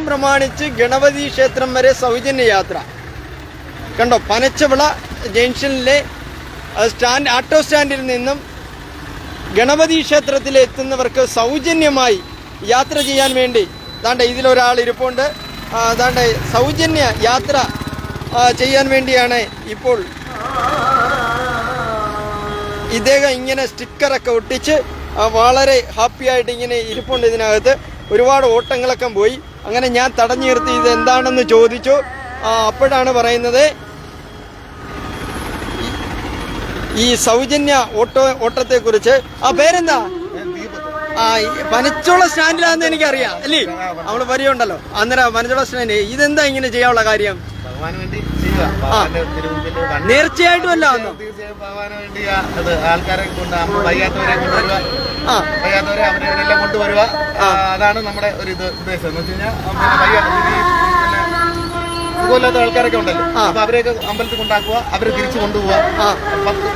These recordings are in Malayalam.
ഉത്സവം പ്രമാണിച്ച് ഗണപതി ക്ഷേത്രം വരെ സൗജന്യ യാത്ര കണ്ടോ പനച്ചവിള ജംഗ്ഷനിലെ സ്റ്റാൻഡ് ആട്ടോ സ്റ്റാൻഡിൽ നിന്നും ഗണപതി ക്ഷേത്രത്തിൽ എത്തുന്നവർക്ക് സൗജന്യമായി യാത്ര ചെയ്യാൻ വേണ്ടി താണ്ട ഇതിലൊരാൾ ഇരിപ്പുണ്ട്. താണ്ട സൗജന്യ യാത്ര ചെയ്യാൻ വേണ്ടിയാണ് ഇപ്പോൾ ഇദ്ദേഹം ഇങ്ങനെ സ്റ്റിക്കറൊക്കെ ഒട്ടിച്ച് വളരെ ഹാപ്പിയായിട്ട് ഇങ്ങനെ ഇരിപ്പുണ്ട് ഇതിനകത്ത്. ഒരുപാട് ഓട്ടങ്ങളൊക്കെ പോയി. അങ്ങനെ ഞാൻ തടഞ്ഞു നിർത്തി ഇത് എന്താണെന്ന് ചോദിച്ചു. അപ്പോഴാണ് പറയുന്നത് ഈ- സൗജന്യ ഓട്ടോ ഓട്ടത്തെ കുറിച്ച് ആ പേരെന്താ? ആ പനച്ചുള്ള പനച്ചോള സ്റ്റാൻഡിലാന്ന് എനിക്കറിയാം അല്ലേ? അവൾ പരിചയമുണ്ടല്ലോ അന്നേരം പനച്ചോള സ്റ്റാൻഡ് ഇതെന്താ ഇങ്ങനെ ചെയ്യാനുള്ള കാര്യം? നേർച്ചയായിട്ടും അല്ല ആൾക്കാരെ കൊണ്ട് വയ്യാത്തവരെ കൊണ്ടുവരിക. വയ്യാത്തവരെ അവരെ അവരെല്ലാം കൊണ്ടുവരിക. അതാണ് നമ്മുടെ ഒരു ഇത് ഉദ്ദേശം. എന്ന് വെച്ച് കഴിഞ്ഞാൽ സുഖമില്ലാത്ത ആൾക്കാരൊക്കെ ഉണ്ടല്ലോ. അപ്പൊ അവരെയൊക്കെ അമ്പലത്തിൽ കൊണ്ടാക്കുക അവരെ തിരിച്ചു കൊണ്ടുപോവുക.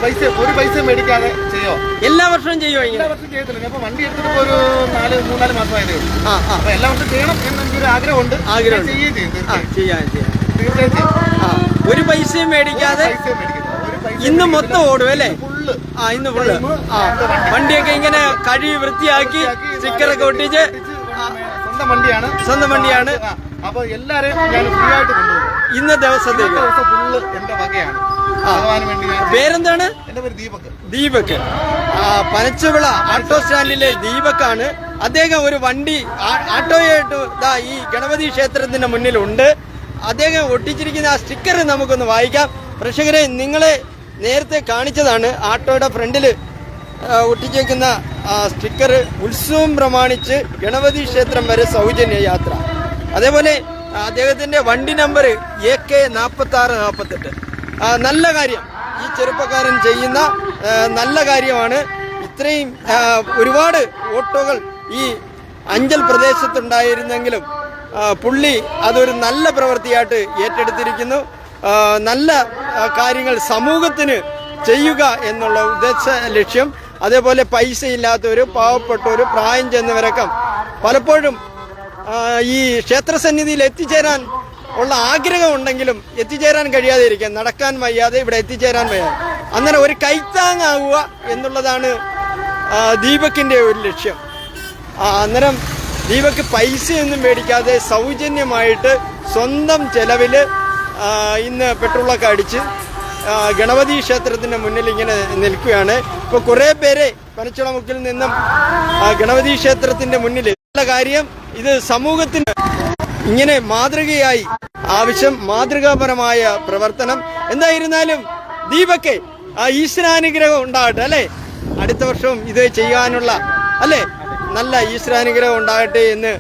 പൈസ ഒരു പൈസ മേടിക്കാതെ ചെയ്യോ? എല്ലാ വർഷവും ചെയ്യുമോ എല്ലാ വർഷം ചെയ്യത്തില്ല. അപ്പൊ വണ്ടി എടുത്തിട്ട് ഒരു നാല് മൂന്നാൽ മാസമായതേ ഉള്ളൂ. അപ്പൊ എല്ലാ വർഷം ചെയ്യണം എന്നൊരു ആഗ്രഹമുണ്ട്. ആഗ്രഹം ചെയ്യുകയും ചെയ്യും ആ തീർച്ചയായും. ചെയ്യാം ഒരു പൈസയും മേടിക്കാതെ ഇന്ന് മൊത്തം ഓടും അല്ലേ? ഫുള്ള്. ആ ഇന്ന് ഫുള്ള്. ആ വണ്ടിയൊക്കെ ഇങ്ങനെ കഴുകി വൃത്തിയാക്കി സ്റ്റിക്കറൊക്കെ ഒട്ടിച്ച് സ്വന്തം വണ്ടിയാണ്. സ്വന്തം വണ്ടിയാണ്. അപ്പൊ എല്ലാരെയും ഞാൻ ഫ്രീ ആയിട്ട് കൊണ്ടുപോകും ഇന്ന ദിവസത്തേക്ക്. ദിവസം ഫുള്ള് എന്റെ വകയാണ്. ഭഗവാന് വേണ്ടി ഞാൻ പേരെന്താണ്? എന്റെ പേര് ദീപക്. ദീപക്. ആ പനച്ചുവിള ആട്ടോ സ്റ്റാൻഡിലെ ദീപക്കാണ്. അദ്ദേഹം ഒരു വണ്ടി ആട്ടോയായിട്ട് ദാ ഈ ഗണപതി ക്ഷേത്രത്തിന്റെ മുന്നിലുണ്ട്. അദ്ദേഹം ഒട്ടിച്ചിരിക്കുന്ന ആ സ്റ്റിക്കർ നമുക്കൊന്ന് വായിക്കാം. പ്രേക്ഷകരെ നിങ്ങളെ നേരത്തെ കാണിച്ചതാണ് ആട്ടോയുടെ ഫ്രണ്ടിൽ ഒട്ടിച്ചേക്കുന്ന സ്റ്റിക്കർ ഉത്സവം പ്രമാണിച്ച് ഗണപതി ക്ഷേത്രം വരെ സൗജന്യ യാത്ര. അതേപോലെ അദ്ദേഹത്തിന്റെ വണ്ടി നമ്പർ എ കെ നാൽപ്പത്തി ആറ് നാൽപ്പത്തെട്ട് നല്ല കാര്യം. ഈ ചെറുപ്പക്കാരൻ ചെയ്യുന്ന നല്ല കാര്യമാണ്. ഇത്രയും ഒരുപാട് ഓട്ടോകൾ ഈ അഞ്ചൽ പ്രദേശത്തുണ്ടായിരുന്നെങ്കിലും പുള്ളി അതൊരു നല്ല പ്രവൃത്തിയായിട്ട് ഏറ്റെടുത്തിരിക്കുന്നു. നല്ല കാര്യങ്ങൾ സമൂഹത്തിന് ചെയ്യുക എന്നുള്ള ഉദ്ദേശ ലക്ഷ്യം. അതേപോലെ പൈസ ഇല്ലാത്തവർ പാവപ്പെട്ടവർ പ്രായം ചെന്നവരൊക്കെ പലപ്പോഴും ഈ ക്ഷേത്രസന്നിധിയിൽ എത്തിച്ചേരാൻ ഉള്ള ആഗ്രഹം ഉണ്ടെങ്കിലും എത്തിച്ചേരാൻ കഴിയാതെ ഇരിക്കാൻ നടക്കാൻ വയ്യാതെ ഇവിടെ എത്തിച്ചേരാൻ വയ്യാതെ. അങ്ങനെ ഒരു കൈത്താങ്ങാവുക എന്നുള്ളതാണ് ദീപക്കിന്റെ ഒരു ലക്ഷ്യം. അന്നേരം ദീപക്ക് പൈസയൊന്നും മേടിക്കാതെ സൗജന്യമായിട്ട് സ്വന്തം ചെലവിൽ ഇന്ന് പെട്രോളൊക്കെ അടിച്ച് ഗണപതി ക്ഷേത്രത്തിന്റെ മുന്നിൽ ഇങ്ങനെ നിൽക്കുകയാണ്. ഇപ്പൊ കുറേ പേരെ പനച്ചുളമുക്കിൽ നിന്നും ഗണപതി ക്ഷേത്രത്തിന്റെ മുന്നിൽ നല്ല കാര്യം ഇത് സമൂഹത്തിന് ഇങ്ങനെ മാതൃകയായി ആവശ്യം മാതൃകാപരമായ പ്രവർത്തനം. എന്തായിരുന്നാലും ദീപക്കെ ആ ഈശ്വരാനുഗ്രഹം ഉണ്ടാകട്ടെ അല്ലേ? അടുത്ത വർഷവും ഇത് ചെയ്യാനുള്ള അല്ലേ? നല്ല ഈശ്വരാനുഗ്രഹം ഉണ്ടാകട്ടെ എന്ന്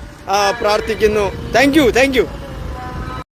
പ്രാർത്ഥിക്കുന്നു. Thank you thank you.